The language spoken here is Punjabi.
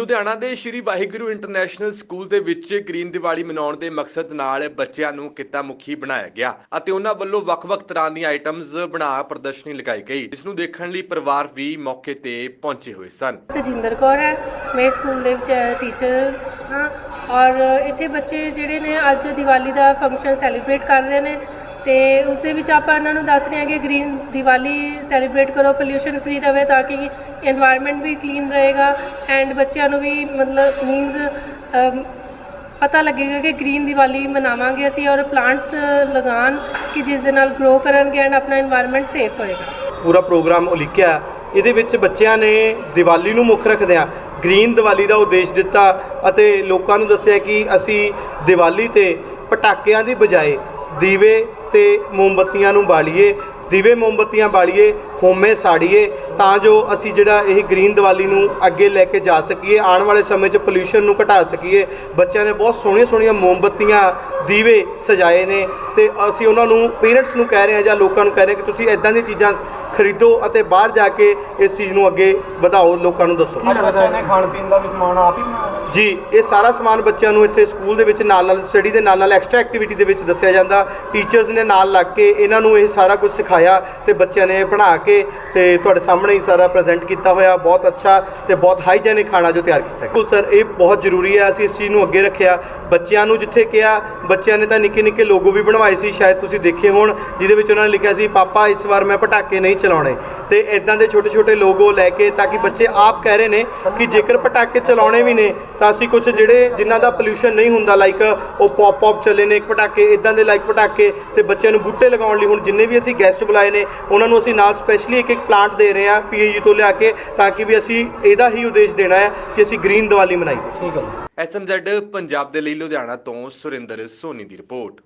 ਲੁਧਿਆਣਾ ਦੇ ਸ਼੍ਰੀ ਵਾਹਿਗੁਰੂ ਇੰਟਰਨੈਸ਼ਨਲ ਸਕੂਲ ਦੇ ਵਿੱਚ ਗ੍ਰੀਨ ਦੀਵਾਲੀ ਮਨਾਉਣ ਦੇ ਮਕਸਦ ਨਾਲ ਬੱਚਿਆਂ ਨੂੰ ਕਿੱਤਾ ਮੁਖੀ ਬਣਾਇਆ ਗਿਆ ਅਤੇ ਉਹਨਾਂ ਵੱਲੋਂ ਵੱਖ-ਵੱਖ ਤਰ੍ਹਾਂ ਦੀਆਂ ਆਈਟਮਸ ਬਣਾ ਪ੍ਰਦਰਸ਼ਨੀ ਲਗਾਈ ਗਈ, ਜਿਸ ਨੂੰ ਦੇਖਣ ਲਈ ਪਰਿਵਾਰ ਵੀ ਮੌਕੇ ਤੇ ਪਹੁੰਚੇ ਹੋਏ ਸਨ। ਤਜਿੰਦਰ ਕੌਰ ਹੈ, ਮੈਂ ਸਕੂਲ ਦੇ ਵਿੱਚ ਟੀਚਰ ਹਾਂ ਔਰ ਇੱਥੇ ਬੱਚੇ ਜਿਹੜੇ ਨੇ ਅੱਜ ਦੀਵਾਲੀ ਦਾ ਫੰਕਸ਼ਨ ਸੈਲੀਬ੍ਰੇਟ ਕਰ ਰਹੇ ਨੇ। ਤੇ ਉਸ ਦੇ ਵਿੱਚ ਆਪਾਂ ਇਹਨਾਂ ਨੂੰ ਦੱਸ ਰਹੇ ਹਾਂ ਕਿ ਗ੍ਰੀਨ ਦੀਵਾਲੀ ਸੈਲੀਬ੍ਰੇਟ ਕਰੋ ਪੋਲੂਸ਼ਨ ਫ੍ਰੀ ਰਹੇ ਤਾਂ ਕਿ এনवायरमेंट ਵੀ ਕਲੀਨ ਰਹੇਗਾ ਐਂਡ ਬੱਚਿਆਂ ਨੂੰ ਵੀ ਮਤਲਬ ਮੀਨਸ ਪਤਾ ਲੱਗੇਗਾ ਕਿ ਗ੍ਰੀਨ ਦੀਵਾਲੀ ਮਨਾਵਾਂਗੇ ਅਸੀਂ ਔਰ ਪਲਾਂਟਸ ਲਗਾਉਣ ਕਿ ਜਿਸ ਦੇ ਨਾਲ ਗਰੋ ਕਰਨਗੇ ਐਂਡ ਆਪਣਾ এনवायरमेंट ਸੇਫ ਹੋਏਗਾ। ਪੂਰਾ ਪ੍ਰੋਗਰਾਮ ਉਲੀਕਿਆ। ਇਹਦੇ ਵਿੱਚ ਬੱਚਿਆਂ ਨੇ ਦੀਵਾਲੀ ਨੂੰ ਮੁੱਖ ਰੱਖਦਿਆਂ ਗ੍ਰੀਨ ਦੀਵਾਲੀ ਦਾ ਉਦੇਸ਼ ਦਿੱਤਾ ਅਤੇ ਲੋਕਾਂ ਨੂੰ ਦੱਸਿਆ ਕਿ ਅਸੀਂ ਦੀਵਾਲੀ ਤੇ ਪਟਾਕਿਆਂ ਦੀ ਬਜਾਏ ਦੀਵੇ ਤੇ ਮੋਮਬੱਤੀਆਂ ਨੂੰ ਬਾਲੀਏ, ਦੀਵੇ ਮੋਮਬੱਤੀਆਂ ਬਾਲੀਏ ਹੋਮੇ ਸਾੜੀਏ, ਤਾਂ ਜੋ ਅਸੀਂ ਜਿਹੜਾ ਇਹ ਗ੍ਰੀਨ ਦੀਵਾਲੀ ਨੂੰ ਅੱਗੇ ਲੈ ਕੇ ਜਾ ਸਕੀਏ, ਆਉਣ ਵਾਲੇ ਸਮੇਂ 'ਚ ਪੋਲਿਊਸ਼ਨ ਨੂੰ ਘਟਾ ਸਕੀਏ। ਬੱਚਿਆਂ ਨੇ ਬਹੁਤ ਸੋਹਣੀਆਂ ਸੋਹਣੀਆਂ ਮੋਮਬੱਤੀਆਂ ਦੀਵੇ ਸਜਾਏ ਨੇ ਤੇ ਅਸੀਂ ਉਹਨਾਂ ਨੂੰ ਪੇਰੈਂਟਸ ਨੂੰ ਕਹਿ ਰਹੇ ਹਾਂ ਜਾਂ ਲੋਕਾਂ ਨੂੰ ਕਹਿ ਰਹੇ ਕਿ ਤੁਸੀਂ ਇਦਾਂ ਦੀਆਂ ਚੀਜ਼ਾਂ ਖਰੀਦੋ ਅਤੇ ਬਾਹਰ ਜਾ ਕੇ ਇਸ ਚੀਜ਼ ਨੂੰ ਅੱਗੇ ਵਧਾਓ, ਲੋਕਾਂ ਨੂੰ ਦੱਸੋ। ਬੱਚਿਆਂ ਨੇ ਖਾਣ ਪੀਣ ਦਾ ਵੀ ਸਮਾਨ ਆਪ ਹੀ ਬਣਾਇਆ? ਜੀ, ਇਹ ਸਾਰਾ ਸਮਾਨ ਬੱਚਿਆਂ ਨੂੰ ਇੱਥੇ ਸਕੂਲ ਦੇ ਵਿੱਚ ਨਾਲ ਨਾਲ ਸਟੱਡੀ ਦੇ ਨਾਲ ਨਾਲ ਐਕਸਟਰਾ ਐਕਟੀਵਿਟੀ ਦੇ ਵਿੱਚ ਦੱਸਿਆ ਜਾਂਦਾ। ਟੀਚਰਸ ਨੇ ਨਾਲ ਲੱਗ ਕੇ ਇਹਨਾਂ ਨੂੰ ਇਹ ਸਾਰਾ ਕੁਝ ਸਿਖਾਇਆ ਤੇ ਬੱਚਿਆਂ ਨੇ ਬਣਾ ਕੇ ਤੇ ਤੁਹਾਡੇ ਸਾਹਮਣੇ ਹੀ ਸਾਰਾ ਪ੍ਰੈਜ਼ੈਂਟ ਕੀਤਾ ਹੋਇਆ। ਬਹੁਤ ਅੱਛਾ ਤੇ ਬਹੁਤ ਹਾਈਜੈਨਿਕ ਖਾਣਾ ਜੋ ਤਿਆਰ ਕੀਤਾ ਹੈ ਬਿਲਕੁਲ ਸਰ, ਇਹ ਬਹੁਤ ਜ਼ਰੂਰੀ ਹੈ। ਅਸੀਂ ਇਸ ਚੀਜ਼ ਨੂੰ ਅੱਗੇ ਰੱਖਿਆ। ਬੱਚਿਆਂ ਨੂੰ ਜਿੱਥੇ ਕਿਹਾ, ਬੱਚਿਆਂ ਨੇ ਤਾਂ ਨਿੱਕੇ ਨਿੱਕੇ ਲੋਗੋ ਵੀ ਬਣਵਾਏ ਸੀ, ਸ਼ਾਇਦ ਤੁਸੀਂ ਦੇਖੇ ਹੋਣ, ਜਿਹਦੇ ਵਿੱਚ ਉਹਨਾਂ ਨੇ ਲਿਖਿਆ ਸੀ, ਪਾਪਾ, ਇਸ ਵਾਰ ਮੈਂ ਪਟਾਕੇ ਨਹੀਂ ਚਲਾਉਣੇ। ਤੇ ਇਦਾਂ ਦੇ ਛੋਟੇ ਛੋਟੇ ਲੋਗੋ ਲੈ ਕੇ ਤਾਂ ਕਿ ਬੱਚੇ ਆਪ ਕਹਿ ਰਹੇ ਨੇ ਕਿ ਜੇਕਰ ਪਟਾਕੇ ਚਲਾਉਣੇ ਵੀ ਨੇ ਤਾਂ ਅਸੀਂ ਕੁਝ ਜਿਹੜੇ ਜਿਨ੍ਹਾਂ ਦਾ ਪੋਲਿਊਸ਼ਨ ਨਹੀਂ ਹੁੰਦਾ ਲਾਈਕ ਉਹ ਪੌਪ ਪੌਪ ਚੱਲੇ ਨੇ ਪਟਾਕੇ ਇਦਾਂ ਦੇ ਲਾਈਕ ਪਟਾਕੇ ਤੇ ਬੱਚਿਆਂ ਨੂੰ ਬੂਟੇ ਲਗਾਉਣ ਲਈ ਹੁਣ ਜਿੰਨੇ ਵੀ ਅਸੀਂ ਗੈਸਟ ਬੁਲਾਏ ਨੇ ਉਹਨਾਂ ਨੂੰ ਅਸੀਂ ਨਾਲ ਸਪੈਸ਼ਲੀ ਇੱਕ ਇੱਕ ਪਲਾਂਟ ਦੇ ਰਹੇ ਹਾਂ ਪੀਏਯੂ ਤੋਂ ਲਿਆ ਕੇ ਤਾਂ ਕਿ ਵੀ ਅਸੀਂ ਇਹਦਾ ਹੀ ਉਦੇਸ਼ ਦੇਣਾ ਹੈ ਕਿ ਅਸੀਂ ਗ੍ਰੀਨ ਦੀਵਾਲੀ ਮਨਾਈਏ। ਠੀਕ ਹੈ। ਐਸਐਮਜ਼ੈਡ ਪੰਜਾਬ ਦੇ ਲਈ ਲੁਧਿਆਣਾ ਤੋਂ ਸੁਰਿੰਦਰ ਸੋਨੀ ਦੀ ਰਿਪੋਰਟ।